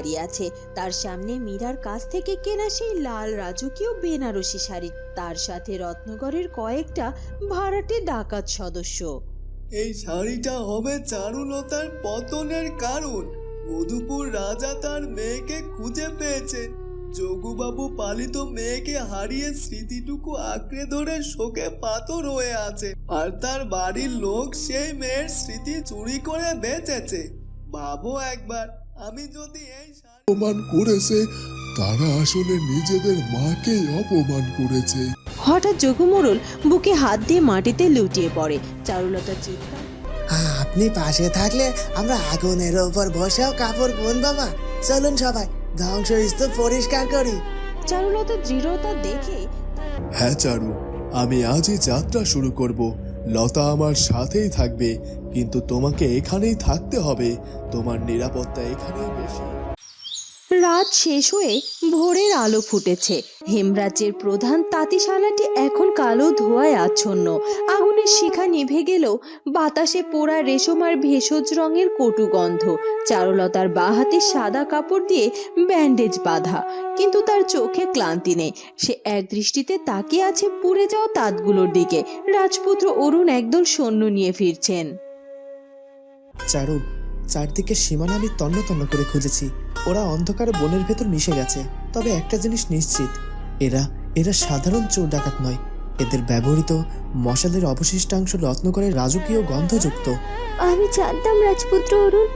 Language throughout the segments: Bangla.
দাঁড়িয়ে আছে। তার সামনে মীরার কাছ থেকে কেনা সেই লাল রাজকীয় বেনারসি শাড়ি। তার সাথে রত্নগরের কয়েকটা ভাড়াটে ডাকাত সদস্য। এই শাড়িটা হবে চারুলতার পতনের কারণ। মধুপুর রাজা তার মেয়েকে খুঁজে পেয়েছেন যোগুবাবু পালিত মেয়েকে হারিয়ে স্মৃতিটুকু আঁকড়ে ধরে শোকে পাথর হয়ে আছে। আর তার বাড়ির লোক সেই মেয়ের স্মৃতি চুরি করে বেঁচেছে। ভাবো একবার। আমি যদি এই শাড়ি অপমান করেছে তারা আসলে নিজেদের মাকেই অপমান করেছে। হঠাৎ যোগমোড়ল বুকে হাত দিয়ে মাটিতে লুটিয়ে পড়ে। চারুলতা চিৎকার হ্যাঁ, আপনি পাশে থাকলে আমরা আগুনের ওপর বসেও কাপড় বুনবো মা। চলুন সবাই ধ্বংসস্তূপ পরিষ্কার করি। চারুলতা দৃঢ়তা দেখে হ্যাঁ চারু আমি আজই যাত্রা শুরু করব। লতা আমার সাথেই থাকবে। কিন্তু তোমাকে এখানেই থাকতে হবে। তোমার নিরাপত্তা এখানেই বেশি। রাত শেষ হয়ে ভোরের আলো ফুটেছে। হেমরাজ্যের প্রধান তাঁতিশালাটি এখন কালো ধোঁয়ায় আচ্ছন্ন। আগুনের শিখা নিভে গেলেও বাতাসে পোড়া রেশম আর ভেষজ রঙের কটু গন্ধ, চারুলতার বাঁ হাতে সাদা কাপড় দিয়ে ব্যান্ডেজ বাঁধা। কিন্তু তার চোখে ক্লান্তি নেই। সে এক দৃষ্টিতে তাকিয়ে আছে পুড়ে যাওয়া তাঁতগুলোর দিকে। রাজপুত্র অরুণ একদল সৈন্য নিয়ে ফিরছেন। চারু, চারদিকে সীমানা আমি তন্ন তন্ন করে খুঁজেছি। ওরা অন্ধকারে বনের ভেতর মিশে গেছে। তবে একটা জিনিস নিশ্চিত, এরা এরা সাধারণ চোর ডাকাত নয়। এদের ব্যবহৃত মশালের অবশিষ্টাংশ রত্নকরের রাজকীয় গন্ধযুক্ত। আমি জানতাম রাজপুত্র অরুণ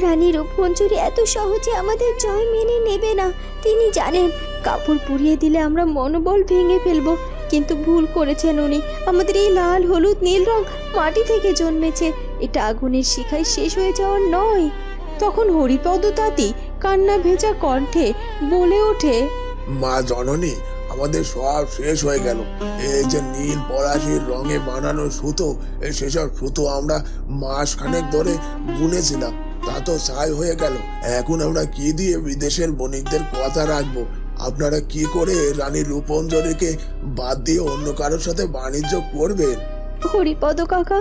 রানী রূপমঞ্জুরি এত সহজে আমাদের জয় মেনে নেবে না। তিনি জানেন, কাপড় পুড়িয়ে দিলে আমরা মনোবল ভেঙে ফেলব। কিন্তু ভুল করেছেন উনি। আমাদের এই লাল, হলুদ, নীল রং মাটি থেকে জন্মেছে। এটা আগুনের শিখায় শেষ হয়ে যাওয়ার নয়। তখন হরিপদ তাঁতি কান্না ভেজা কণ্ঠে বলে ওঠে মা জননী আমাদের সব শেষ হয়ে গেল। এই যে নীল পলাশির রঙে বানানো সুতো সেসব সুতো আমরা মাস খানেক ধরে বুনেছিলাম। তা তো ছাই হয়ে গেল। এখন আমরা কি দিয়ে বিদেশের বণিকদের কথা রাখব? আপনারা কি করে রানী রূপঞ্জরিকে বাদ দিয়ে অন্য কারোর সাথে বাণিজ্য করবেন? হরিপদ কাকা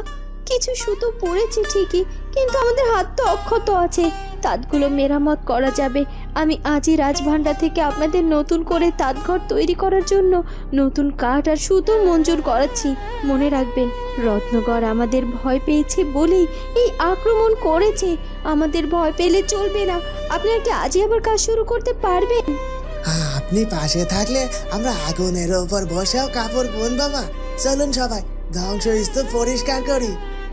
কিছু সুতো পড়েছে ঠিকই, কিন্তু আমাদের হাত তো অক্ষত আছে। তাঁতগুলো মেরামত করা যাবে। আমি আজই রাজভান্ডার থেকে আপনাদের নতুন করে তাঁতঘর তৈরি করার জন্য নতুন কাঠ আর সুতো মঞ্জুর করাচ্ছি। মনে রাখবেন রত্নগড় আমাদের ভয় পেয়েছে বলেই এই আক্রমণ করেছে। আমাদের ভয় পেলে চলবে না। আপনারা কি আজই আবার কাজ শুরু করতে পারবেন? আপনি পাশে থাকলে আমরা আগুনের ওপর বসেও কাপড় বোন বাবা চলুন সবাই ধ্বংস ধ্বংসস্তূপ পরিষ্কার করি।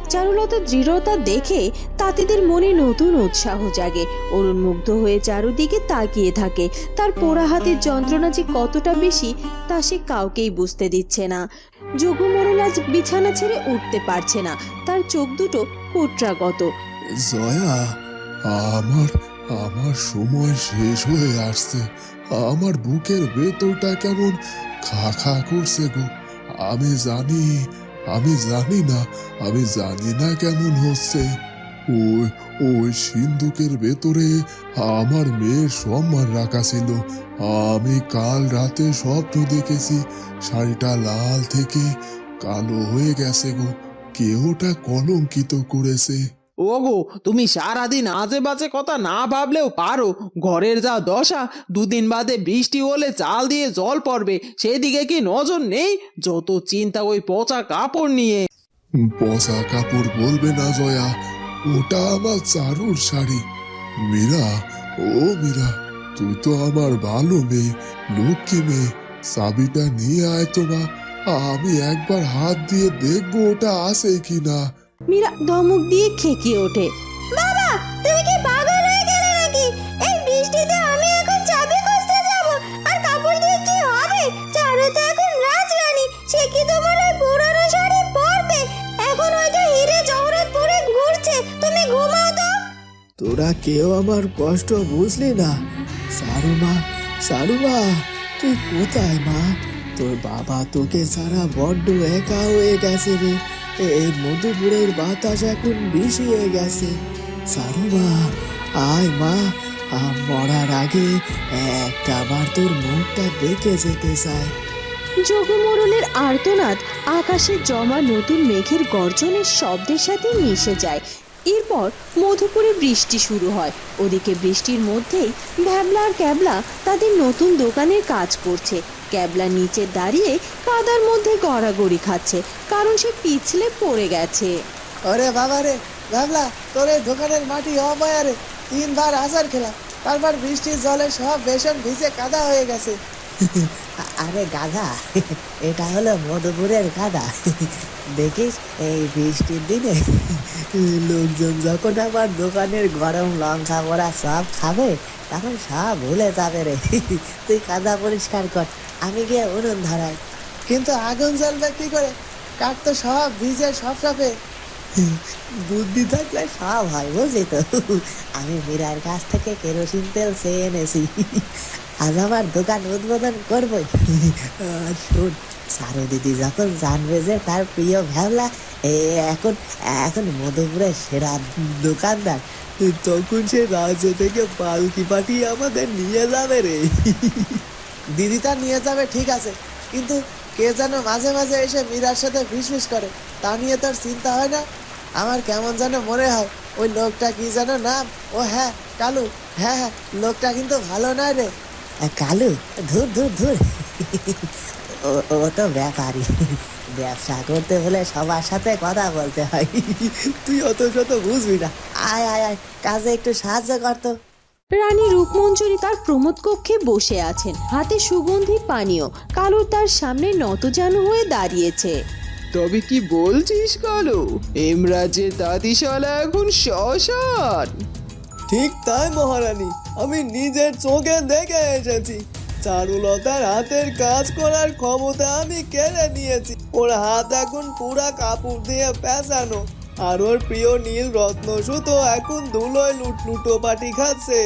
চারুলতার দৃঢ়তা দেখে তাঁতিদের মনে নতুন উৎসাহ জাগে। অরুণ মুগ্ধ হয়ে চারুদিকে তাকিয়ে থাকে। তার পোড়া হাতের যন্ত্রণা যে কতটা বেশি, তা সে কাউকেই বুঝতে দিচ্ছে না। যোগমরণ আজ বিছানা ছেড়ে উঠতে পারছে না। তার চোখ দুটো কোটরাগত। জয়া, আমার আমার সময় শেষ হয়ে আসছে। আমার বুকের ভেতরটা কেমন খা খা করছে গো। আমি জানি আমি জানি না, আমি জানি না কেমন হচ্ছে। ওই ওই সিন্ধুকের ভেতরে আমার মেয়ের সম্মান রাখা ছিল। আমি কাল রাতে স্বপ্ন দেখেছি, শাড়িটা লাল থেকে কালো হয়ে গেছে গো। কেউটা কলঙ্কিত করেছে। ওগো, তুমি সারাদিন আজে বাজে কথা না ভাবলেও পারো। ঘরের যা দশা, দুদিন বাদে বৃষ্টি হলে চাল দিয়ে জল পড়বে। সেদিকে কি নজর নেই? যত চিন্তা ওই পচা কাপড় নিয়ে। পচা কাপড় বলবে না জয়া, ওটা আমার চারুর শাড়ি। মীরা, ও মীরা, তুই তো আমার ভালো মেয়ে, লক্ষ্মী মেয়ে, চাবিটা নিয়ে আয় তো মা। আমি একবার হাত দিয়ে দেখব ওটা আছে কিনা। মীরা ধমক দিয়ে খেকিয়ে ওঠে। বাবা, তুমি কি পাগল হয়ে গেলে নাকি? এই বৃষ্টিতে আমি এখন চাবি খুঁজতে যাব। আর কাপড় দিয়ে কি হবে? চারু তো এখন রাজরানী, সে কি তোমার ওই শাড়ি পরবে? এখন হয়তো হিরে জহরত পরে ঘুরছে। তুমি ঘুমাও তো। তোরা কেউ আমার কষ্ট বুঝলি না। সারুমা সারুমা, তুই কোথায় মা? তোর বাবা তোকে সারা বড্ড একা হয়ে গেছে রে। এই মধুপুরের বাতাস এখন বিষিয়ে গেছে। সারুমা আয় মা মরার আগে একটা বার তোর মুখটা দেখে যেতে চায় যোগমোড়লের আর্তনাদ আকাশে জমা নতুন মেঘের গর্জনের শব্দের সাথে মিশে যায়। এরপর মধুপুরে বৃষ্টি শুরু হয়। ওদিকে বৃষ্টির মধ্যেই ভ্যাবলা আর ক্যাবলা তাদের নতুন দোকানের কাজ করছে। ক্যাবলা নিচে দাঁড়িয়ে কাদার মধ্যে গড়াগড়ি খাচ্ছে কারণ সে পিছলে পড়ে গেছে। ওরে বাবা রে ভাবলা তোর এই দোকানের মাটি অমায়া রে তিনবার আসার খেলা তারপর বৃষ্টির জলে সব বেসন ভিজে কাদা হয়ে গেছে। আরে গাধা এটা হলো মধুপুরের গাধা। দেখিস এই বৃষ্টির দিনে লোকজন যখন আমার দোকানের গরম লঙ্কা বড়া সব খাবে তখন সব ভুলে যাবে রে। তুই কাদা পরিষ্কার কর। আমি গিয়ে উনুন ধরাই। কিন্তু আগুন জ্বলবে কি করে? কাঠ তো সব ভিজে সব সবে বুদ্ধি থাকলে সব হয়, বুঝলি তো? আমি মীরার কাছ থেকে কেরোসিন তেল চেয়ে এনেছি। আজ আমার দোকান উদ্বোধন করবই। আর শোন, সারু দিদি যখন জানবে যে তার প্রিয় ভ্যাবলা, এ এখন এখন মধুপুরের সেরা দোকানদার, তখন সে রাজ্য থেকে পালকি পাঠিয়ে আমাদের নিয়ে যাবে রে। দিদি তা নিয়ে যাবে ঠিক আছে। কিন্তু কে যেন মাঝে মাঝে এসে মীরার সাথে ফিসফিস করে তা নিয়ে তোর চিন্তা হয় না। আমার কেমন যেন মনে হয় ওই লোকটা কি যেন নাম? ও হ্যাঁ কালু। হ্যাঁ হ্যাঁ লোকটা কিন্তু ভালো নয় রে। কালু ধুর ধুর ধুর। ও ও তো ব্যাপারই ব্যবসা করতে হলে সবার সাথে কথা বলতে হয়। তুই অত শত বুঝবি না। আয় আয় আয় কাজে একটু সাহায্য করতো রানী রূপমঞ্জরি তার প্রমোদ কক্ষে বসে আছেন। হাতে সুগন্ধি পানীয়। কালো তার সামনে নতজানু হয়ে দাঁড়িয়েছে। তবে কি বলছিস কালো? এমরাজের দাদিশালা এখন শ্মশান। ঠিক তাই মহারানী আমি নিজের চোখে দেখে এসেছি। চারুলতার হাতের কাজ করার ক্ষমতা আমি কেড়ে নিয়েছি। ওর হাত এখন পুরা কাপড় দিয়ে পেঁচানো। আর ওর প্রিয় নীল রত্ন সুতো এখন ধুলোয় লুট লুটো পাটি খাচ্ছে।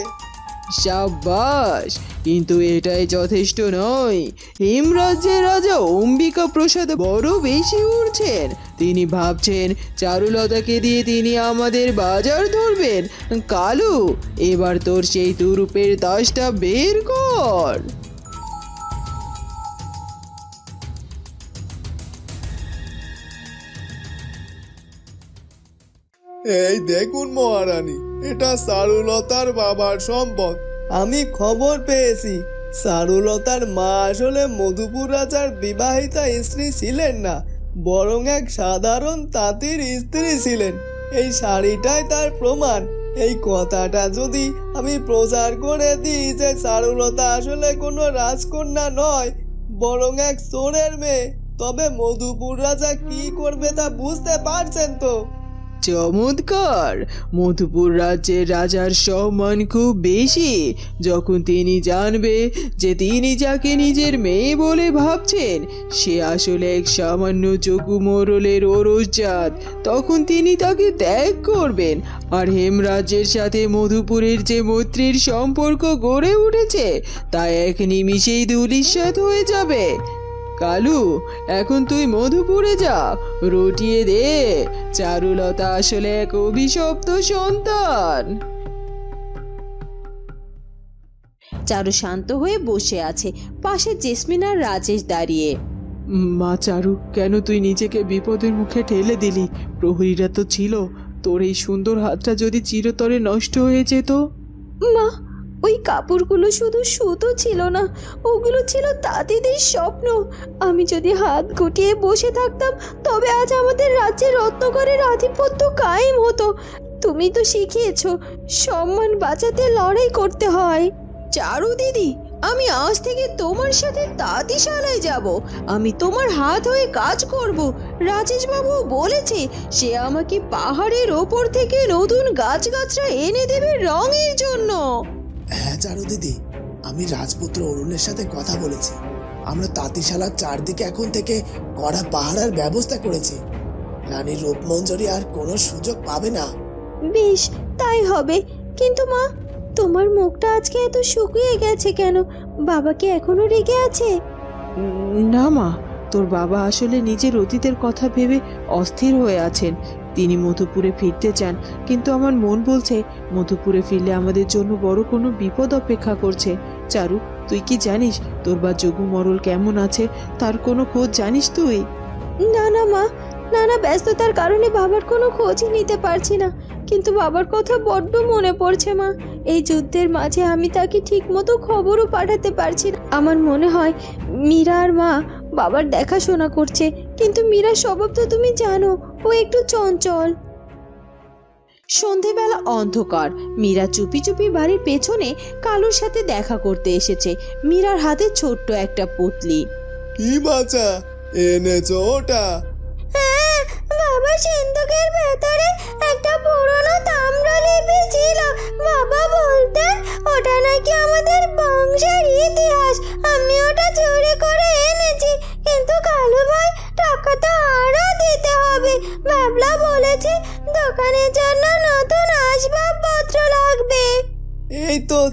সাব্বাস, কিন্তু এটাই যথেষ্ট নয়। হেমরাজ্যের রাজা অম্বিকা প্রসাদ বড় বেশি উঠছেন তিনি ভাবছেন, চারুলতাকে দিয়ে তিনি আমাদের বাজার ধরবেন। কালু, এবার তোর সেই তুরুপের দাসটা বের কর। এই দেখুন মহারানী, এটা সারুলতার বাবার সম্পদ। আমি খবর পেয়েছি, সারুলতার মা আসলে মধুপুর রাজার বিবাহিতা স্ত্রী ছিলেন না, বরং এক সাধারণ তাঁতির স্ত্রী ছিলেন। এই শাড়িটাই তার প্রমাণ। এই কথাটা যদি আমি প্রচার করে দিই যে চারুলতা আসলে কোনো রাজকন্যা নয়, বরং এক চোরের মেয়ে, তবে মধুপুর রাজা কি করবে তা বুঝতে পারছেন তো? চমৎকার। মধুপুর রাজ্যের রাজার সম্মান খুব বেশি। যখন তিনি জানবে যে তিনি যাকে নিজের মেয়ে বলে ভাবছেন, সে আসলে এক সামান্য চকু মোরলের ওরসজাত তখন তিনি তাকে ত্যাগ করবেন। আর হেমরাজ্যের সাথে মধুপুরের যে মৈত্রীর সম্পর্ক গড়ে উঠেছে, তা এক নিমিষেই ধুলিস্বাদ হয়ে যাবে। কালু এখন তুই মধুপুরে যা। রটিয়ে দে। চারুলতা আসলে এক অভিশপ্ত সন্তান। চারু শান্ত হয়ে বসে আছে। পাশে জেসমিন আর রাজেশ দাঁড়িয়ে। মা চারু কেন তুই নিজেকে বিপদের মুখে ঠেলে দিলি? প্রহরীরা তো ছিল। তোর এই সুন্দর হাতটা যদি চিরতরে নষ্ট হয়ে যেত? মা ওই কাপড়গুলো শুধু সুতো ছিল না, ওগুলো ছিল তাঁতিদের স্বপ্ন। আমি যদি হাত গুটিয়ে বসে থাকতাম, তবে আজ আমাদের রাজ্যের রত্নকরের আধিপত্য কায়েম হতো। তুমি তো শিখিয়েছ, সম্মান বাঁচাতে লড়াই করতে হয়। চারু দিদি, আমি আজ থেকে তোমার সাথে তাঁতিশালায় যাব। আমি তোমার হাত হয়ে কাজ করব। রাজেশ বাবু বলেছে, সে আমাকে পাহাড়ের ওপর থেকে নতুন গাছগাছরা এনে দেবে রঙের জন্য। হ্যাঁ চারু দিদি আমি রাজপুত্র অরুণের সাথে কথা বলেছি। আমরা তাঁতিশালার চারদিকে এখন থেকে কড়া পাহারার ব্যবস্থা করেছি। রানী রূপমঞ্জরি আর কোনো সুযোগ পাবে না। বেশ তাই হবে। কিন্তু মা তোমার মুখটা আজকে এত শুকিয়ে গেছে কেন? বাবা কি এখনও রেগে আছে? না মা তোর বাবা আসলে নিজের অতীতের কথা ভেবে অস্থির হয়ে আছেন। তিনি মধুপুরে ফিরতে চান, কিন্তু আমার মন বলছে, মধুপুরে ফিরলে আমাদের জন্য বড় কোনো বিপদ অপেক্ষা করছে। চারু, তুই কি জানিস তোর বা যোগু মরল কেমন আছে? তার কোনো খোঁজ জানিস তুই? না না, মা, নানা ব্যস্ততার কারণে বাবার কোনো খোঁজই নিতে পারছি না। কিন্তু বাবার কথা বড্ড মনে পড়ছে, মা। এই যুদ্ধের মাঝে আমি তাকে ঠিকমতো খবরও পাঠাতে পারছি না। আমার মনে হয় মীরা আর মা বাবার দেখাশোনা করছে কিন্তু মীরার স্বভাব তো তুমি জানো ও একটু চঞ্চল। সন্ধেবেলা অন্ধকার মীরা চুপি চুপি বাড়ির পেছনে কালুর সাথে দেখা করতে এসেছে মীরার হাতে ছোট্ট একটা পুতলি। কি বাচ্চা এনেছো ওটা? হ্যাঁ বাবা সিন্ধুকের ভেতরে একটা পুরনো তাম্রলিপি ছিল বাবা বলতেন ওটা নাকি আমাদের বংশের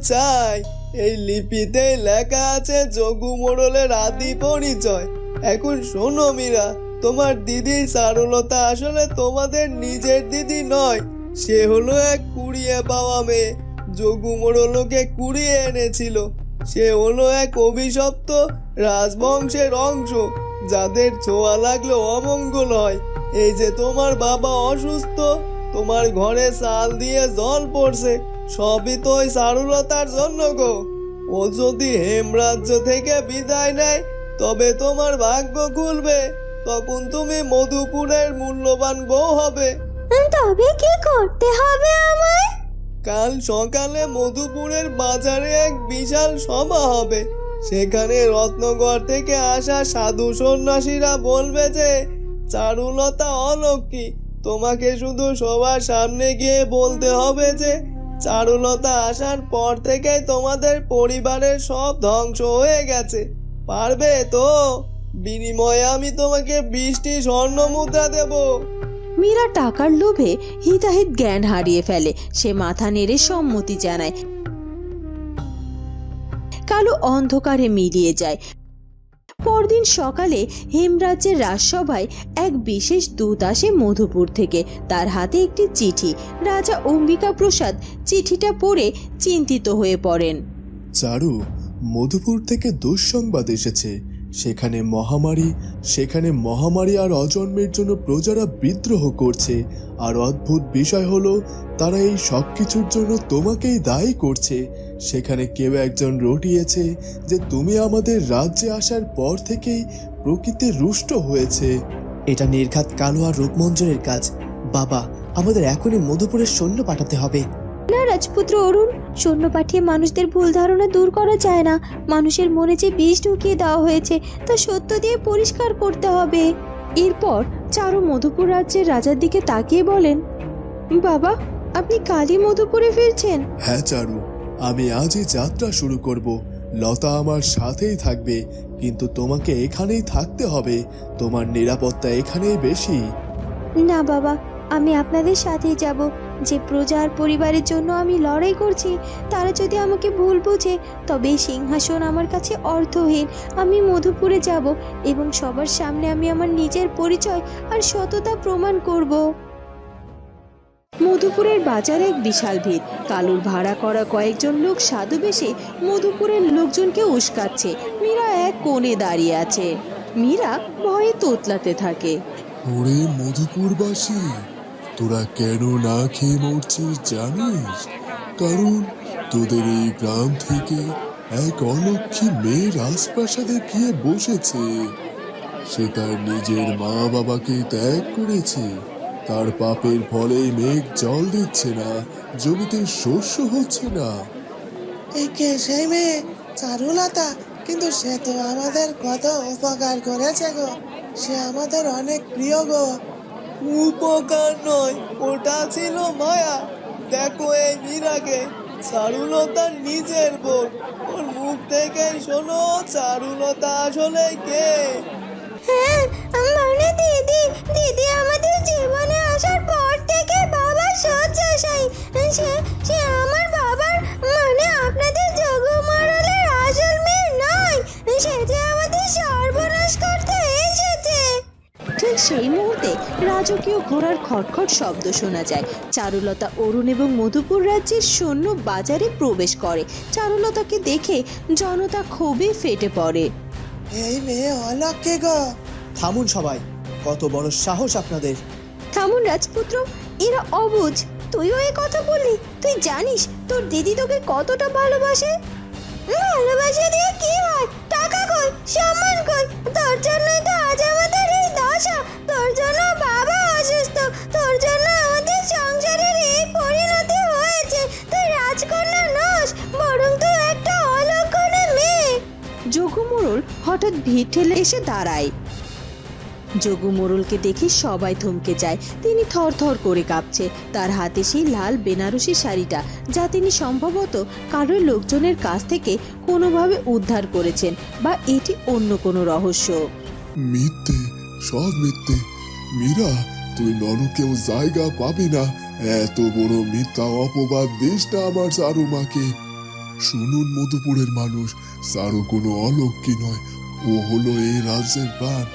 চাই। এই লিপিতে লেখা আছে যোগু মোড়লের আদি পরিচয়। এখন শোনো মীরা, তোমার দিদি চারুলতা আসলে তোমাদের নিজের দিদি নয়। সে হলো এক কুড়িয়ে পাওয়া মেয়ে। যোগু মোড়লকে কুড়িয়ে এনেছিল। সে হলো এক অভিশপ্ত রাজবংশের অংশ। যাদের ছোঁয়া লাগলে অমঙ্গল হয়। এই যে তোমার বাবা অসুস্থ, তোমার ঘরে চাল দিয়ে জল পড়ছে। সবই তো ওই চারুলতার জন্য গো। ও যদি হেমরাজ্য থেকে বিদায় নেয় তবে তোমার ভাগ্য খুলবে। তখন তুমি মধুপুরের মূল্যবান বউ হবে। তবে কি করতে হবে আমায়? কাল সকালে মধুপুরের বাজারে এক বিশাল সভা হবে। সেখানে রত্নগড় থেকে আসা সাধু সন্ন্যাসীরা বলবে যে চারুলতা অলক্ষী তোমাকে শুধু সবার সামনে গিয়ে বলতে হবে যে চারুলতা আসার পর থেকেই তোমাদের পরিবারের সব ধ্বংস হয়ে গেছে। পারবে তো? বিনিময়ে আমি তোমাকে বৃষ্টি স্বর্ণ মুদ্রা দেবো। মীরা টাকার লোভে হিতাহিত জ্ঞান হারিয়ে ফেলে। সে মাথা নেড়ে সম্মতি জানায়। কালো অন্ধকারে মিলিয়ে যায়। পরদিন সকালে হেমরাজ্যের রাজসভায় এক বিশেষ দূত আসে মধুপুর থেকে। তার হাতে একটি চিঠি। রাজা অম্বিকা প্রসাদ চিঠিটা পড়ে চিন্তিত হয়ে পড়েন। চারু, মধুপুর থেকে দুঃসংবাদ এসেছে। সেখানে মহামারী সেখানে মহামারী আর অজন্মের জন্য প্রজারা বিদ্রোহ করছে। আর অদ্ভুত বিষয় হলো, তারা এই সব কিছুর জন্য তোমাকেই দায়ী করছে। সেখানে কেউ একজন রটিয়েছে যে তুমি আমাদের রাজ্যে আসার পর থেকেই প্রকৃতি রুষ্ট হয়েছে। এটা নির্ঘাত কালো আর রূপমঞ্জনের কাজ। বাবা, আমাদের এখনই মধুপুরের সৈন্য পাঠাতে হবে। না রাজপুত্র অরুণ? সৈন্য পাঠিয়ে মানুষদের ভুল ধারণা দূর করা যায় না। মানুষের মনে যে বিষ ঢুকিয়ে দেওয়া হয়েছে তা সত্য দিয়ে পরিষ্কার করতে হবে। এরপর চারু মধুপুর রাজ্যের রাজার দিকে তাকিয়ে বলেন বাবা আপনি কালই মধুপুরে ফিরছেন? হ্যাঁ চারু আমি আজই যাত্রা শুরু করব। লতা আমার সাথেই থাকবে কিন্তু তোমাকে এখানেই থাকতে হবে। তোমার নিরাপত্তা এখানেই বেশি। না বাবা আমি আপনাদের সাথেই যাব। যে প্রজা আর পরিবারের জন্য আমি লড়াই করছি, তারা যদি আমাকে ভুল বুঝে, তবে এই সিংহাসন আমার কাছে অর্থহীন। আমি মধুপুরে যাব এবং সবার সামনে আমি আমার নিজের পরিচয় আর সততা প্রমাণ করব। মধুপুরের বাজারে এক বিশাল ভিড়। কালুর ভাড়া করা কয়েকজন লোক সাধু বেশে মধুপুরের লোকজনকে উস্কাচ্ছে। মীরা এক কোণে দাঁড়িয়ে আছে। মীরা ভয়ে তোতলাতে থাকে। ওরে মধুপুরবাসী! তোরা কেন না খেয়ে মরছিস জানিস? কারণ তোদের এই গ্রাম থেকে এক অলক্ষী মেয়ে রাজপ্রাসাদে গিয়ে বসেছে। সে তার নিজের মা বাবাকে ত্যাগ করেছে। তার পাপের ফলে মেঘ জল দিচ্ছে না, জমিতে শস্য হচ্ছে না। একে সেই মেয়ে, চারুলতা, কিন্তু সে তো আমাদের কত উপকার করেছে গো। সে আমাদের অনেক প্রিয় গো। উপকার নয়, ওটা ছিল মায়া। দেখো এই মীরাকে চারুলতার নিজের বোন। ওর মুখ থেকে শোনো, চারুলতা আসলে কে? হ্যাঁ মানে দিদি দিদি আমাদের জীবনে আসার পর থেকে বাবা শয্যাশায়ী সে আমার ঠিক সেই মুহূর্তে রাজকীয় ঘোড়ার খটখট শব্দ শোনা যায়। চারুলতা অরুণ এবং মধুপুর রাজ্যের সৈন্য বাজারে প্রবেশ করে। চারুলতাকে দেখে জনতা ক্ষোভে ফেটে পড়ে। এই মেয়ে অলক্ষে গো? থামুন সবাই কত বড় সাহস আপনাদের। থামুন রাজপুত্র এরা অবুঝ। তুইও এই কথা বললি? তুই জানিস তোর দিদি তোকে কতটা ভালোবাসে? ভালোবাসে দিয়ে কি হয়? টাকা কই? সম্মান কই? তোর জন্যই তো আজ এই তোর জন্য বাবা অসুস্থ। তোর জন্য আমাদের সংসারের এই পরিণতি হয়েছে। তুই রাজকন্যা নস বরং তুই একটা অলক্ষণে মেয়ে। যোগু হঠাৎ ভিড় ঠেলে এসে দাঁড়ায়। যোগু মোড়লকে দেখে সবাই থমকে যায়। তিনি থরথর করে কাঁপছে। তার হাতে সেই লাল বেনারসি শাড়িটা যা তিনি সম্ভবত কারোর লোকজনের কাছ থেকে কোনোভাবে উদ্ধার করেছেন বা এটি অন্য কোনো রহস্য। মিথ্যে। সব মিথ্যে। মীরা, তুই নরকেও জায়গা পাবি না। এত বড় মিথ্যা অপবাদ দিস না আমার সারুমাকে। শুনুন, মধুপুরের মানুষ, সারু কোনো অলক্ষী নয়। ও হলো এই রাজ্যের প্রাণ।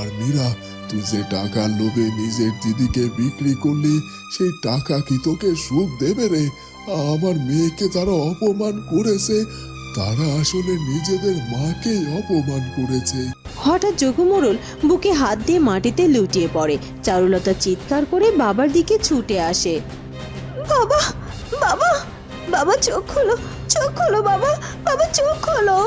আর মীরা, তুই যে টাকার লোভে নিজের দিদিকে বিক্রি করলি, সেই টাকা কি তোকে সুখ দেবে রে? আমার মেয়েকে তারা অপমান করেছে। তারা আসলে নিজেদের মাকেই অপমান করেছে। হঠাৎ যোগু বুকে হাত দিয়ে মাটিতে লুটিয়ে পড়ে। চারুলতা চিৎকার করে বাবার দিকে ছুটে আসে। বাবা বাবা বাবা, চোখ খোলো চোখ খোলো বাবা বাবা, চোখ খোলো।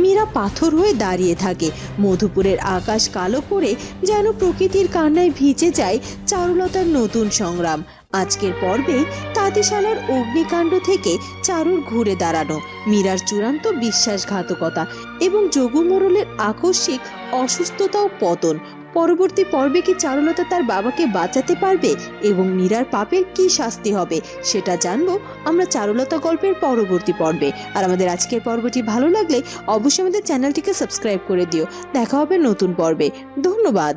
মীরা পাথর হয়ে দাঁড়িয়ে থাকে। মধুপুরের আকাশ কালো করে যেন প্রকৃতির কান্নায় ভিজে যায় চারুলতার নতুন সংগ্রাম। আজকের পর্বে তাঁতিশালার অগ্নিকাণ্ড থেকে চারুর ঘুরে দাঁড়ানো। মীরার চূড়ান্ত বিশ্বাসঘাতকতা এবং যোগু মোড়লের আকস্মিক অসুস্থতা ও পতন। পরবর্তী পর্বে কি চারুলতা তার বাবাকে বাঁচাতে পারবে এবং মীরার পাপের কি শাস্তি হবে, সেটা জানব আমরা চারুলতা গল্পের পরবর্তী পর্বে। আর আমাদের আজকের পর্বটি ভালো লাগলে অবশ্যই আমাদের চ্যানেলটিকে সাবস্ক্রাইব করে দিও। দেখা হবে নতুন পর্বে। ধন্যবাদ।